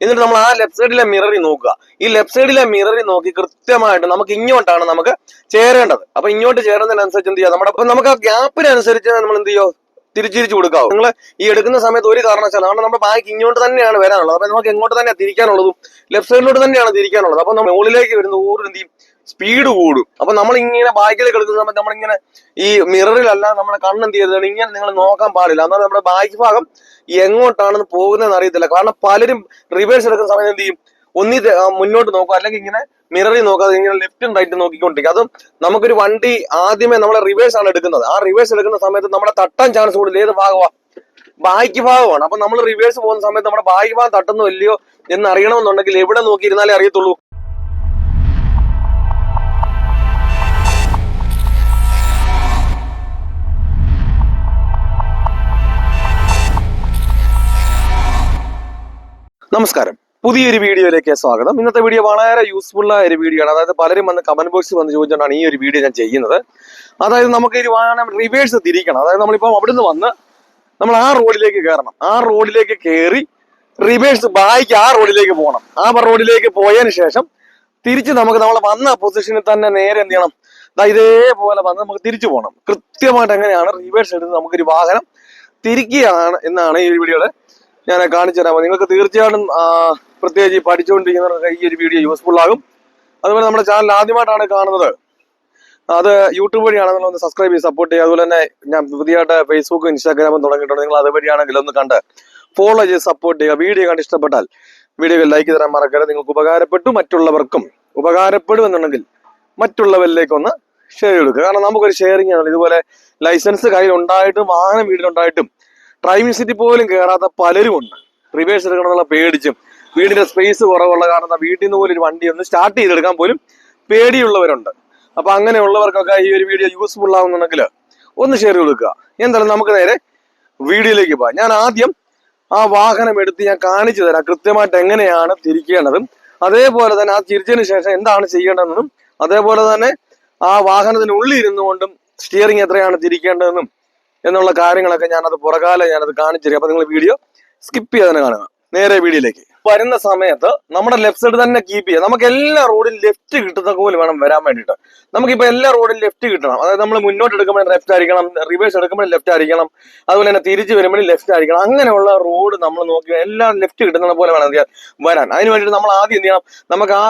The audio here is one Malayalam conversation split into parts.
എന്നിട്ട് നമ്മൾ ആ ലെഫ്റ്റ് സൈഡിലെ മിററി നോക്കുക. ഈ ലെഫ്റ്റ് സൈഡിലെ മിററി നോക്കി കൃത്യമായിട്ട് നമുക്ക് ഇങ്ങോട്ടാണ് നമുക്ക് ചേരേണ്ടത്. അപ്പൊ ഇങ്ങോട്ട് ചേരുന്നതിനനുസരിച്ച് എന്ത് ചെയ്യാം? നമ്മുടെ അപ്പൊ നമുക്ക് ആ ഗ്യാപ്പിനനുസരിച്ച് നമ്മൾ എന്ത് ചെയ്യോ? തിരിച്ചിരിച്ചു കൊടുക്കാവും. നിങ്ങൾ ഈ എടുക്കുന്ന സമയത്ത് ഒരു കാരണവശാലും കാരണം നമ്മുടെ ബാക്ക് ഇങ്ങോട്ട് തന്നെയാണ് വരാനുള്ളത്. അപ്പൊ നമുക്ക് എങ്ങോട്ട് തന്നെ തിരിക്കാനുള്ളതും ലെഫ്റ്റ് സൈഡിലോട്ട് തന്നെയാണ് തിരിക്കാനുള്ളത്. അപ്പൊ നമ്മൾ മുകളിലേക്ക് വരുന്ന ഓരോ എന്ത് സ്പീഡ് കൂടും. അപ്പൊ നമ്മൾ ഇങ്ങനെ ബാക്കിലേക്ക് എടുക്കുന്ന സമയത്ത് നമ്മളിങ്ങനെ ഈ മിററിലല്ല നമ്മുടെ കണ്ണ് എന്ത് ചെയ്തതാണ് ഇങ്ങനെ നിങ്ങൾ നോക്കാൻ പാടില്ല. എന്നാൽ നമ്മുടെ ബാക്ക് ഭാഗം എങ്ങോട്ടാണെന്ന് പോകുന്നതെന്ന് അറിയത്തില്ല. കാരണം പലരും റിവേഴ്സ് എടുക്കുന്ന സമയത്ത് എന്ത് ചെയ്യും? ഒന്നി മുന്നോട്ട് നോക്കുക. അല്ലെങ്കിൽ ഇങ്ങനെ മിററിൽ നോക്കാതെ ഇങ്ങനെ ലെഫ്റ്റും റൈറ്റും നോക്കിക്കൊണ്ടിരിക്കുക. അതും നമുക്കൊരു വണ്ടി ആദ്യമേ നമ്മളെ റിവേഴ്സ് ആണ് എടുക്കുന്നത്. ആ റിവേഴ്സ് എടുക്കുന്ന സമയത്ത് നമ്മളെ തട്ടാൻ ചാൻസ് കൂടുതൽ. ഏത് ഭാഗമാണ് ബാക്കി ഭാഗമാണ്. അപ്പൊ നമ്മൾ റിവേഴ്സ് പോകുന്ന സമയത്ത് നമ്മുടെ ബാക്കി ഭാഗം തട്ടുന്നോ ഇല്ലയോ എന്ന് അറിയണമെന്നുണ്ടെങ്കിൽ എവിടെ നോക്കിയിരുന്നാലേ അറിയത്തുള്ളൂ. നമസ്കാരം. പുതിയൊരു വീഡിയോയിലേക്ക് സ്വാഗതം. ഇന്നത്തെ വീഡിയോ വളരെ യൂസ്ഫുൾ ആയ ഒരു വീഡിയോ ആണ്. അതായത് പലരും വന്ന് കമന്റ് ബോക്സിൽ വന്ന് ചോദിച്ചുകൊണ്ടാണ് ഈ ഒരു വീഡിയോ ഞാൻ ചെയ്യുന്നത്. അതായത് നമുക്ക് ഇത് വാഹനം റിവേഴ്സ് തിരിക്കണം. അതായത് നമ്മളിപ്പോൾ അവിടുന്ന് വന്ന് നമ്മൾ ആ റോഡിലേക്ക് കയറണം ആ റോഡിലേക്ക് കയറി റിവേഴ്സ് ബായിക്ക് ആ റോഡിലേക്ക് പോകണം. ആ റോഡിലേക്ക് പോയതിന് ശേഷം തിരിച്ച് നമുക്ക് നമ്മൾ വന്ന പൊസിഷനിൽ തന്നെ നേരെ എന്ത് ചെയ്യണം? ഇതേപോലെ വന്ന് നമുക്ക് തിരിച്ചു പോകണം. കൃത്യമായിട്ട് എങ്ങനെയാണ് റിവേഴ്സ് എടുത്ത് നമുക്കൊരു വാഹനം തിരിക്കുകയാണ് എന്നാണ് ഈ വീഡിയോയുടെ ഞാൻ കാണിച്ചു തരാമോ നിങ്ങൾക്ക് തീർച്ചയായിട്ടും പ്രത്യേകിച്ച് പഠിച്ചുകൊണ്ടിരിക്കുന്നവർക്ക് ഈ ഒരു വീഡിയോ യൂസ്ഫുൾ ആകും. അതുപോലെ നമ്മുടെ ചാനൽ ആദ്യമായിട്ടാണ് കാണുന്നത്. അത് യൂട്യൂബ് വഴിയാണെങ്കിൽ ഒന്ന് സബ്സ്ക്രൈബ് ചെയ്ത് സപ്പോർട്ട് ചെയ്യുക. അതുപോലെ തന്നെ ഞാൻ പുതിയതായിട്ട് ഫേസ്ബുക്കും ഇൻസ്റ്റാഗ്രാമും തുടങ്ങിയിട്ടുണ്ട്. നിങ്ങൾ അതുവഴിയാണെങ്കിൽ ഒന്ന് കണ്ട് ഫോളോ ചെയ്ത് സപ്പോർട്ട് ചെയ്യുക. വീഡിയോ കണ്ട് ഇഷ്ടപ്പെട്ടാൽ വീഡിയോ ലൈക്ക് തരാൻ മറക്കരുത്. നിങ്ങൾക്ക് ഉപകാരപ്പെട്ടു മറ്റുള്ളവർക്കും ഉപകാരപ്പെടും എന്നുണ്ടെങ്കിൽ മറ്റുള്ളവരിലേക്ക് ഒന്ന് ഷെയർ കൊടുക്കുക. കാരണം നമുക്കൊരു ഷെയറിങ് ആണ്. ഇതുപോലെ ലൈസൻസ് കയ്യിൽ ഉണ്ടായിട്ടും വാഹനം വീട്ടിലുണ്ടായിട്ടും ഡ്രൈവിംഗ് സീറ്റിൽ പോലും കയറാത്ത പലരും ഉണ്ട്. റിവേഴ്സ് എടുക്കണമെന്നുള്ള പേടിച്ചും വീടിന്റെ സ്പേസ് കുറവുള്ള കാരണം വീട്ടിൽ നിന്ന് പോലും ഒരു വണ്ടി ഒന്ന് സ്റ്റാർട്ട് ചെയ്തെടുക്കാൻ പോലും പേടിയുള്ളവരുണ്ട്. അപ്പൊ അങ്ങനെയുള്ളവർക്കൊക്കെ ഈ ഒരു വീഡിയോ യൂസ്ഫുൾ ആവുന്നുണ്ടെങ്കിൽ ഒന്ന് ഷെയർ കൊടുക്കുക. എന്തായാലും നമുക്ക് നേരെ വീഡിയോയിലേക്ക് പോകാം. ഞാൻ ആദ്യം ആ വാഹനം എടുത്ത് ഞാൻ കാണിച്ചു തരാം. കൃത്യമായിട്ട് എങ്ങനെയാണ് തിരിക്കേണ്ടതും. അതേപോലെ തന്നെ ആ തിരിച്ചതിന് ശേഷം എന്താണ് ചെയ്യേണ്ടതെന്നും അതേപോലെ തന്നെ ആ വാഹനത്തിനുള്ളിൽ ഇരുന്നുകൊണ്ടും സ്റ്റിയറിംഗ് എത്രയാണ് തിരിക്കേണ്ടതെന്നും എന്നുള്ള കാര്യങ്ങളൊക്കെ ഞാനത് പുറകാലെ ഞാനത് കാണിച്ചു തരും അപ്പൊ നിങ്ങൾ വീഡിയോ സ്കിപ്പ് ചെയ്യാതെ കാണുക. നേരെ വീഡിയോയിലേക്ക്. വരുന്ന സമയത്ത് നമ്മുടെ ലെഫ്റ്റ് സൈഡ് തന്നെ കീപ്പ് ചെയ്യാം നമുക്ക് എല്ലാ റോഡിലും ലെഫ്റ്റ് കിട്ടുന്ന പോലെ വേണം വരാൻ വേണ്ടിയിട്ട്. നമുക്കിപ്പോൾ എല്ലാ റോഡിലും ലെഫ്റ്റ് കിട്ടണം. അതായത് നമ്മൾ മുന്നോട്ട് എടുക്കുമ്പോൾ ലെഫ്റ്റ് ആയിരിക്കണം റിവേഴ്സ് എടുക്കുമ്പോൾ ലെഫ്റ്റ് ആയിരിക്കണം അതുപോലെ തന്നെ തിരിച്ച് വരുമ്പോൾ ലെഫ്റ്റ് ആയിരിക്കണം. അങ്ങനെയുള്ള റോഡ് നമ്മൾ നോക്കി എല്ലാം ലെഫ്റ്റ് കിട്ടുന്ന പോലെ വേണം വരാൻ. അതിന് വേണ്ടിയിട്ട് നമ്മൾ ആദ്യം എന്ത് ചെയ്യണം? നമുക്ക് ആ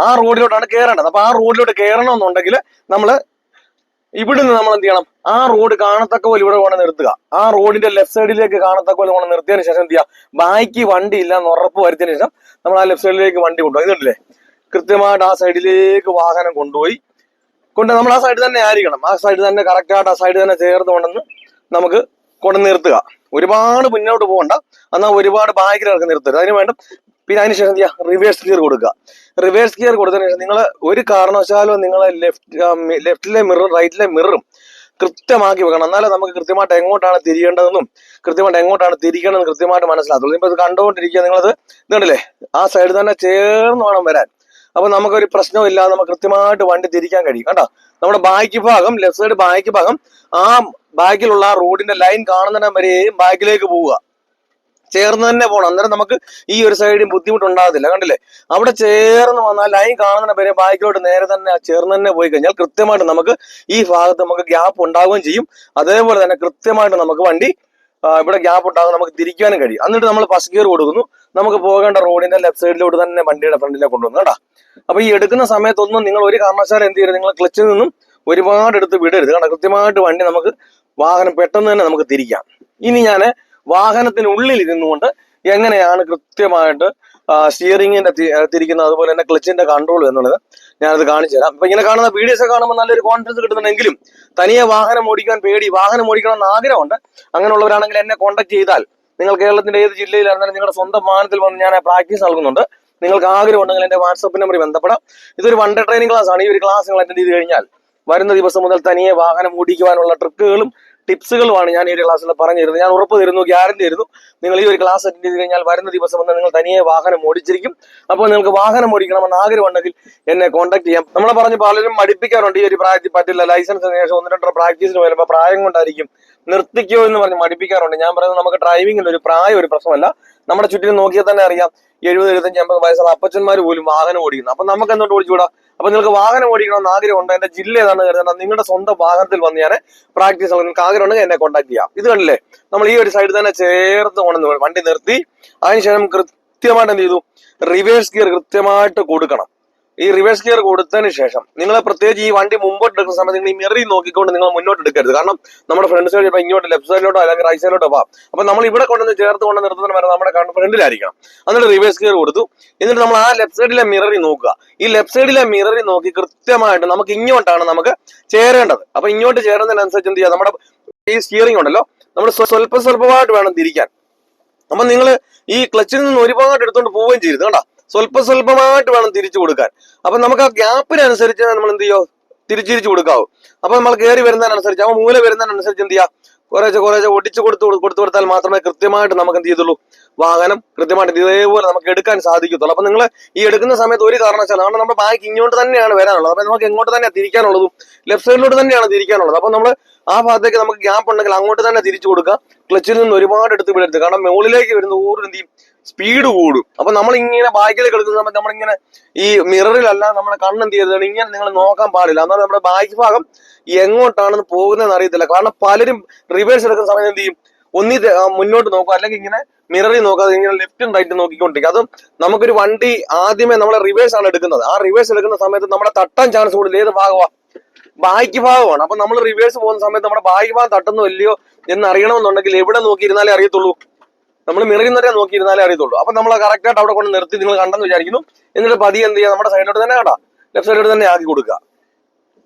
ആ റോഡിലോട്ടാണ് കയറേണ്ടത് അപ്പൊ ആ റോഡിലോട്ട് കയറണമെന്നുണ്ടെങ്കിൽ നമ്മൾ ഇവിടുന്ന് നമ്മൾ എന്ത് ചെയ്യണം? ആ റോഡ് കാണത്തക്ക പോലെ ഇവിടെ കൊണ്ട് നിർത്തുക. ആ റോഡിന്റെ ലെഫ്റ്റ് സൈഡിലേക്ക് കാണത്തക്ക പോലെ കൊണ്ട് നിർത്തിയതിനു ശേഷം എന്ത് ചെയ്യുക? ബാക്കി വണ്ടി ഇല്ല എന്ന് ഉറപ്പ് വരുത്തിയതിനു ശേഷം നമ്മൾ ആ ലെഫ്റ്റ് സൈഡിലേക്ക് വണ്ടി കൊണ്ടുപോയി ഇതുണ്ടല്ലേ? കൃത്യമായിട്ട് ആ സൈഡിലേക്ക് വാഹനം കൊണ്ടുപോയി. കൊണ്ട് നമ്മൾ ആ സൈഡ് തന്നെ ആയിരിക്കണം. ആ സൈഡ് തന്നെ കറക്റ്റ് ആയിട്ട് ആ സൈഡ് തന്നെ ചേർന്ന് കൊണ്ടെന്ന് നമുക്ക് കൊണ്ട് നിർത്തുക. ഒരുപാട് മുന്നോട്ട് പോകണ്ട. എന്നാൽ ഒരുപാട് ബാക്കിൽ ഇറക്കി നിർത്തരുത്. അതിന് വേണ്ട പിന്നെ അതിനുശേഷം എന്ത് ചെയ്യുക റിവേഴ്സ് ഗിയർ കൊടുക്കുക. റിവേഴ്സ് ഗിയർ കൊടുത്തതിന് ശേഷം നിങ്ങൾ ഒരു കാരണവശാലും നിങ്ങൾ ലെഫ്റ്റ് ലെഫ്റ്റിലെ മിററും റൈറ്റിലെ മിററും കൃത്യമാക്കി വെക്കണം. എന്നാലേ നമുക്ക് കൃത്യമായിട്ട് എങ്ങോട്ടാണ് തിരിയേണ്ടതെന്നും കൃത്യമായിട്ട് എങ്ങോട്ടാണ് തിരിക്കേണ്ടതെന്ന് കൃത്യമായിട്ട് മനസ്സിലാത്തുള്ളൂ ഇപ്പോൾ ഇത് കണ്ടുകൊണ്ടിരിക്കുക നിങ്ങളത് ഇതുണ്ടല്ലേ ആ സൈഡിൽ തന്നെ ചേർന്ന് വേണം വരാൻ. അപ്പൊ നമുക്കൊരു പ്രശ്നവും ഇല്ലാതെ നമുക്ക് കൃത്യമായിട്ട് വണ്ടി തിരിക്കാൻ കഴിയും. കണ്ടോ? നമ്മുടെ ബാക്ക് ഭാഗം ലെഫ്റ്റ് സൈഡ് ബാക്ക് ഭാഗം ആ ബാക്കിലുള്ള ആ റോഡിന്റെ ലൈൻ കാണുന്നിടം വരെയും ബാക്കിലേക്ക് പോവുക. ചേർന്ന് തന്നെ പോകണം അന്നേരം നമുക്ക് ഈ ഒരു സൈഡിൽ ബുദ്ധിമുട്ടുണ്ടാകത്തില്ല. കണ്ടില്ലേ? അവിടെ ചേർന്ന് വന്നാൽ ലൈൻ കാണുന്ന പേരെ ബാക്കിലോട്ട് നേരെ തന്നെ ചേർന്ന് തന്നെ പോയി കഴിഞ്ഞാൽ കൃത്യമായിട്ട് നമുക്ക് ഈ ഭാഗത്ത് നമുക്ക് ഗ്യാപ്പ് ഉണ്ടാവുകയും ചെയ്യും. അതേപോലെ തന്നെ കൃത്യമായിട്ട് നമുക്ക് വണ്ടി ഇവിടെ ഗ്യാപ്പ് ഉണ്ടാകും. നമുക്ക് തിരിക്കാനും കഴിയും. എന്നിട്ട് നമ്മൾ ഫസ്റ്റ് ഗിയർ കൊടുക്കുന്നു. നമുക്ക് പോകേണ്ട റോഡിന്റെ ലെഫ്റ്റ് സൈഡിലോട്ട് തന്നെ വണ്ടിയുടെ ഫ്രണ്ടിലേക്ക് കൊണ്ടുവന്നു. കേട്ടോ? അപ്പൊ ഈ എടുക്കുന്ന സമയത്തൊന്നും നിങ്ങൾ ഒരു കാരണവശാലും എന്ത് ചെയ്യരുത്. നിങ്ങൾ ക്ലച്ചിൽ നിന്നും ഒരുപാട് എടുത്ത് വിടരുത്. കാരണം കൃത്യമായിട്ട് വണ്ടി നമുക്ക് വാഹനം പെട്ടെന്ന് തന്നെ നമുക്ക് തിരിക്കാം. ഇനി ഞാൻ വാഹനത്തിനുള്ളിൽ ഇരുന്നുകൊണ്ട് എങ്ങനെയാണ് കൃത്യമായിട്ട് സ്റ്റിയറിംഗിന്റെ തിരിക്കുന്നത് അതുപോലെ തന്നെ ക്ലച്ചിന്റെ കൺട്രോൾ എന്നുള്ളത് ഞാനത് കാണിച്ചു തരാം. അപ്പൊ ഇങ്ങനെ കാണുന്ന വീഡിയോസ് കാണുമ്പോൾ നല്ലൊരു കോൺഫിഡൻസ് കിട്ടുന്നുണ്ടെങ്കിലും തനിയെ വാഹനം ഓടിക്കാൻ പേടി വാഹനം ഓടിക്കണം എന്ന് ആഗ്രഹമുണ്ട്. അങ്ങനെയുള്ളവരാണെങ്കിൽ എന്നെ കോൺടാക്ട് ചെയ്താൽ നിങ്ങൾ കേരളത്തിന്റെ ഏത് ജില്ലയിലായിരുന്നാലും നിങ്ങളുടെ സ്വന്തം വാഹനത്തിൽ വന്ന് ഞാൻ പ്രാക്ടീസ് നൽകുന്നുണ്ട്. നിങ്ങൾക്ക് ആഗ്രഹം ഉണ്ടെങ്കിൽ എന്റെ വാട്സപ്പ് നമ്പറിൽ ബന്ധപ്പെടാം. ഇതൊരു വൺ ഡേ ട്രെയിനിങ് ക്ലാസ് ആണ്. ഈ ഒരു ക്ലാസ് നിങ്ങൾ അറ്റൻഡ് ചെയ്ത് കഴിഞ്ഞാൽ വരുന്ന ദിവസം മുതൽ തനിയെ വാഹനം ഓടിക്കുവാനുള്ള ട്രിക്കുകളും ടിപ്സുകളുമാണ് ഞാൻ ഈ ഒരു ക്ലാസ്സിൽ പറഞ്ഞു തരുന്നത് ഞാൻ ഉറപ്പ് തരുന്നു ഗ്യാരണ്ടി തരുന്നു. നിങ്ങൾ ഈ ഒരു ക്ലാസ് അറ്റൻഡ് ചെയ്ത് കഴിഞ്ഞാൽ വരുന്ന ദിവസം വന്ന് നിങ്ങൾ തനിയെ വാഹനം ഓടിച്ചിരിക്കും. അപ്പോൾ നിങ്ങൾക്ക് വാഹനം ഓടിക്കണമെന്ന് ആഗ്രഹമുണ്ടെങ്കിൽ എന്നെ കോൺടാക്ട് ചെയ്യാം. നമ്മളെ പറഞ്ഞ് പലരും മടിപ്പിക്കാറുണ്ട് ഈ ഒരു പ്രായത്തിൽ പറ്റില്ല ലൈസൻസ് ശേഷം ഒന്ന് രണ്ടോ പ്രാക്ടീസിന് വരുമ്പോൾ പ്രായം കൊണ്ടായിരിക്കും. നിർത്തിക്കോ എന്ന് പറഞ്ഞ് മടിപ്പിക്കാറുണ്ട്. ഞാൻ പറയുന്നത് നമുക്ക് ഡ്രൈവിംഗിൽ ഒരു പ്രായം ഒരു പ്രശ്നമല്ല. നമ്മുടെ ചുറ്റിനും നോക്കിയാൽ തന്നെ അറിയാം എഴുപത് എഴുപത്തഞ്ച് അമ്പത് വയസ്സുള്ള അപ്പച്ചന്മാർ പോലും വാഹനം ഓടിക്കുന്നു. അപ്പൊ നമുക്ക് എന്തുകൊണ്ട് ഓടിച്ചുകൂടാ? അപ്പൊ നിങ്ങൾക്ക് വാഹനം ഓടിക്കണമെന്ന് ആഗ്രഹമുണ്ട് എന്റെ ജില്ല ഏതാണ് കരുതേണ്ട. നിങ്ങളുടെ സ്വന്തം വാഹനത്തിൽ വന്ന് ഞാൻ പ്രാക്ടീസ് നിങ്ങൾക്ക് ആഗ്രഹം ഉണ്ടെങ്കിൽ എന്നെ കോൺടാക്ട് ചെയ്യാം. ഇത് കണ്ടില്ലേ? നമ്മൾ ഈ ഒരു സൈഡിൽ തന്നെ ചേർത്ത് കൊണ്ടുവന്ന് വണ്ടി നിർത്തി. അതിനുശേഷം കൃത്യമായിട്ട് എന്ത് ചെയ്തു? റിവേഴ്സ് ഗിയർ കൃത്യമായിട്ട് കൊടുക്കണം. ഈ റിവേഴ്സ് ഗിയർ കൊടുത്തതിന് ശേഷം നിങ്ങൾ പ്രത്യേകിച്ച് ഈ വണ്ടി മുമ്പോട്ട് എടുക്കുന്ന സമയത്ത് നിങ്ങൾ ഈ മിറി നോക്കിക്കൊണ്ട് നിങ്ങൾ മുന്നോട്ട് എടുക്കരുത്. കാരണം നമ്മുടെ ഫ്രണ്ട് സൈഡ് ഇപ്പൊ ഇങ്ങോട്ട് ലെഫ്റ്റ് സൈഡിലോട്ടോ അല്ലെങ്കിൽ റൈറ്റ് സൈഡിലോട്ടോ പോവാം അപ്പൊ നമ്മൾ ഇവിടെ കൊണ്ടുവന്ന് ചേർത്ത് കൊണ്ട് നിർത്തുന്ന വരെ നമ്മുടെ ഫ്രണ്ടിലായിരിക്കണം എന്നിട്ട് റിവേഴ്സ് ഗിയർ കൊടുത്തു. എന്നിട്ട് നമ്മൾ ആ ലെഫ്റ്റ് സൈഡിലെ മിററി നോക്കുക. ഈ ലെഫ്റ്റ് സൈഡിലെ മിററി നോക്കി കൃത്യമായിട്ട് നമുക്ക് ഇങ്ങോട്ടാണ് നമുക്ക് ചേരേണ്ടത്. അപ്പൊ ഇങ്ങോട്ട് ചേരുന്നതിനനുസരിച്ച് എന്ത് ചെയ്യുക നമ്മുടെ ഈ സ്റ്റിയറിംഗ് ഉണ്ടല്ലോ. നമ്മൾ സ്വല്പ സ്വല്പമായിട്ട് വേണം തിരിക്കാൻ. അപ്പൊ നിങ്ങൾ ഈ ക്ലച്ചിൽ നിന്ന് ഒരുപാട് എടുത്തുകൊണ്ട് പോവുകയും ചെയ്യരുത് കണ്ട സ്വല്പ സ്വല്പമായിട്ട് വേണം തിരിച്ചു കൊടുക്കാൻ. അപ്പൊ നമുക്ക് ആ ഗ്യാപ്പിനനുസരിച്ച് നമ്മൾ എന്ത് ചെയ്യോ? തിരിച്ചിരിച്ചു കൊടുക്കാവും. അപ്പൊ നമ്മൾ കയറി വരുന്നതിനനുസരിച്ച് അവ മൂല വരുന്നതിനനുസരിച്ച് എന്ത് ചെയ്യാം? കുറേശ്ശെ കുറേശ്ശെ ഒടിച്ചു കൊടുത്ത് കൊടു- കൊടുത്തു കൊടുത്താൽ മാത്രമേ കൃത്യമായിട്ട് നമുക്ക് എന്ത് ചെയ്തുള്ളൂ? വാഹനം കൃത്യമായിട്ട് ഇതേപോലെ നമുക്ക് എടുക്കാൻ സാധിക്കത്തുള്ളൂ. അപ്പൊ നിങ്ങൾ ഈ എടുക്കുന്ന സമയത്ത് ഒരു കാരണവശാലും കാരണം നമ്മുടെ ബാക്ക് ഇങ്ങോട്ട് തന്നെയാണ് വരാനുള്ളത്. അപ്പൊ നമുക്ക് എങ്ങോട്ട് തന്നെ തിരിക്കാനുള്ളതും ലെഫ്റ്റ് സൈഡിലോട്ട് തന്നെയാണ് തിരിക്കാനുള്ളത്. അപ്പൊ നമ്മൾ ആ ഭാഗത്തേക്ക് നമുക്ക് ഗ്യാപ്പ് ഉണ്ടെങ്കിൽ അങ്ങോട്ട് തന്നെ തിരിച്ചു കൊടുക്കുക. ക്ലച്ചിൽ നിന്ന് ഒരുപാട് എടുത്ത് വിടരുത്. കാരണം മുകളിലേക്ക് വരുന്ന ഓരോ എന്ത് ചെയ്യും സ്പീഡ് കൂടും. അപ്പൊ നമ്മൾ ഇങ്ങനെ ബാക്കിൽ കിടക്കുന്ന സമയത്ത് നമ്മളിങ്ങനെ ഈ മിററിലല്ല നമ്മുടെ കണ്ണ് എന്ത് ചെയ്തതാണ് ഇങ്ങനെ നിങ്ങൾ നോക്കാൻ പാടില്ല. എന്നാൽ നമ്മുടെ ബാക്ക് ഭാഗം എങ്ങോട്ടാണെന്ന് പോകുന്നതെന്ന് അറിയത്തില്ല. കാരണം പലരും റിവേഴ്സ് എടുക്കുന്ന സമയത്ത് എന്ത് ചെയ്യും? ഒന്നി മുന്നോട്ട് നോക്കുക. അല്ലെങ്കിൽ ഇങ്ങനെ മിററിൽ നോക്കാതെ ഇങ്ങനെ ലെഫ്റ്റും റൈറ്റും നോക്കിക്കൊണ്ടിരിക്കുക. അതും നമുക്കൊരു വണ്ടി ആദ്യമേ നമ്മളെ റിവേഴ്സ് ആണ് എടുക്കുന്നത്. ആ റിവേഴ്സ് എടുക്കുന്ന സമയത്ത് നമ്മളെ തട്ടാൻ ചാൻസ് കൂടുതൽ. ഏത് ഭാഗമാണ് ബാക്കി ഭാഗമാണ്. അപ്പൊ നമ്മൾ റിവേഴ്സ് പോകുന്ന സമയത്ത് നമ്മുടെ ബാക്കി ഭാഗം തട്ടുന്നോ ഇല്ലയോ എന്ന് അറിയണമെന്നുണ്ടെങ്കിൽ എവിടെ നോക്കിയിരുന്നാലേ അറിയത്തുള്ളൂ. നമ്മൾ നിറയുന്നവരെ നോക്കിയിരുന്നാലേ അറിയത്തുള്ളൂ. അപ്പൊ നമ്മൾ കറക്റ്റ് ആയിട്ട് അവിടെ കൊണ്ട് നിർത്തി നിങ്ങൾ കണ്ടെന്ന് വിചാരിക്കുന്നു. എന്നിട്ട് പതി എന്ത് ചെയ്യുക? നമ്മുടെ സൈഡിലോട്ട് തന്നെ കണ്ടാ ലെഫ്റ്റ് സൈഡിലോട്ട് തന്നെ ആക്കി കൊടുക്കുക.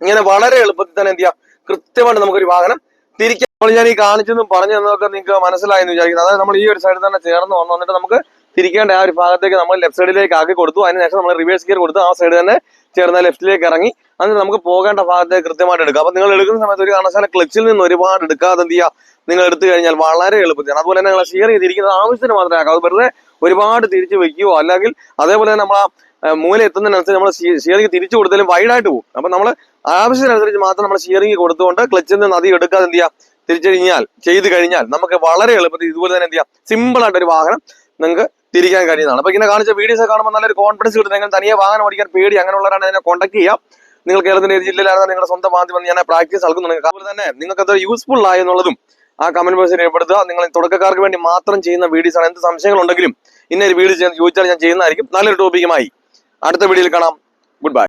ഇങ്ങനെ വളരെ എളുപ്പത്തിൽ തന്നെ എന്ത് ചെയ്യാം? കൃത്യമായിട്ട് നമുക്കൊരു വാഹനം തിരിക്കാം. അപ്പോൾ ഞാൻ ഈ കാണിച്ചെന്നും പറഞ്ഞു തന്നതൊക്കെ നിങ്ങൾക്ക് മനസ്സിലായി എന്ന് വിചാരിക്കുന്നു. അതായത് നമ്മൾ ഈ ഒരു സൈഡിൽ തന്നെ ചേർന്ന് വന്നു. വന്നിട്ട് നമുക്ക് തിരിക്കേണ്ട ആ ഒരു ഭാഗത്തേക്ക് നമ്മൾ ലെഫ്റ്റ് സൈഡിലേക്ക് ആക്കി കൊടുത്തു. അതിനുശേഷം നമ്മൾ റിവേഴ്സ് ഗിയർ കൊടുത്തു ആ സൈഡ് തന്നെ ചേർന്ന ലെഫ്റ്റിലേക്ക് ഇറങ്ങി. എന്നിട്ട് നമുക്ക് പോകേണ്ട ഭാഗത്തേക്ക് കൃത്യമായിട്ട് എടുക്കുക അപ്പൊ നിങ്ങൾ എടുക്കുന്ന സമയത്ത് ഒരു കാരണവശാലും ക്ലച്ചിൽ നിന്ന് ഒരുപാട് എടുക്കാതെ എന്ത് ചെയ്യുക? നിങ്ങൾ എടുത്തു കഴിഞ്ഞാൽ വളരെ എളുപ്പത്തിലാണ്. അതുപോലെ തന്നെ നിങ്ങൾ ഷെയർ ചെയ്തിരിക്കുന്നത് ആവശ്യത്തിന് മാത്രമേ ആക്കാം അത് വെറുതെ ഒരുപാട് തിരിച്ചു വെക്കുകയോ അല്ലെങ്കിൽ അതേപോലെ തന്നെ നമ്മൾ ആ മൂല എത്തുന്നതിനനുസരിച്ച് നമ്മൾ ഷിയറിംഗ് തിരിച്ചു കൊടുത്താലും വൈഡായിട്ട് പോകും. അപ്പൊ നമ്മൾ ആവശ്യത്തിനനുസരിച്ച് മാത്രം നമ്മൾ ഷിയറിംഗ് കൊടുത്തുകൊണ്ട് ക്ലച്ചിൽ നിന്ന് അധികം എടുക്കാതെ എന്ത് ചെയ്യാം? തിരിച്ചു കഴിഞ്ഞാൽ ചെയ്ത് കഴിഞ്ഞാൽ നമുക്ക് വളരെ എളുപ്പത്തിൽ ഇതുപോലെ തന്നെ എന്ത് ചെയ്യാം? സിമ്പിൾ ആയിട്ട് ഒരു വാഹനം നിങ്ങൾക്ക് തിരിക്കാൻ കഴിയുന്നതാണ്. അപ്പൊ ഇങ്ങനെ കാണിച്ച വീഡിയോസ് കാണുമ്പോൾ നല്ലൊരു കോൺഫിഡൻസ് കിട്ടും. നിങ്ങൾ തനിയെ വാഹനം ഓടിക്കാൻ പേടി അങ്ങനെയുള്ളവരാണ് എന്നെ കോൺടാക്ട് ചെയ്യാം. നിങ്ങൾ കേരളത്തിന്റെ ജില്ലയിലാണ് നിങ്ങളുടെ സ്വന്തം വാദ്യം ഞാൻ പ്രാക്ടീസ് നൽകുന്നുണ്ട്. അതുപോലെ തന്നെ നിങ്ങൾക്ക് അത് യൂസ്ഫുൾ ആയി എന്നുള്ളതും ആ കമന്റ് ബോക്സിൽ രേഖപ്പെടുത്തുക. നിങ്ങൾ തുടക്കക്കാർക്ക് വേണ്ടി മാത്രം ചെയ്യുന്ന വീഡിയോസ് ആണ്. എന്ത് സംശയങ്ങൾ ഉണ്ടെങ്കിലും ഇന്നൊരു വീഡിയോ ചോദിച്ചാൽ ഞാൻ ചെയ്യുന്നതായിരിക്കും. നല്ലൊരു ടോപ്പിക്കുമായി അടുത്ത വീഡിയോയിൽ കാണാം. Good bye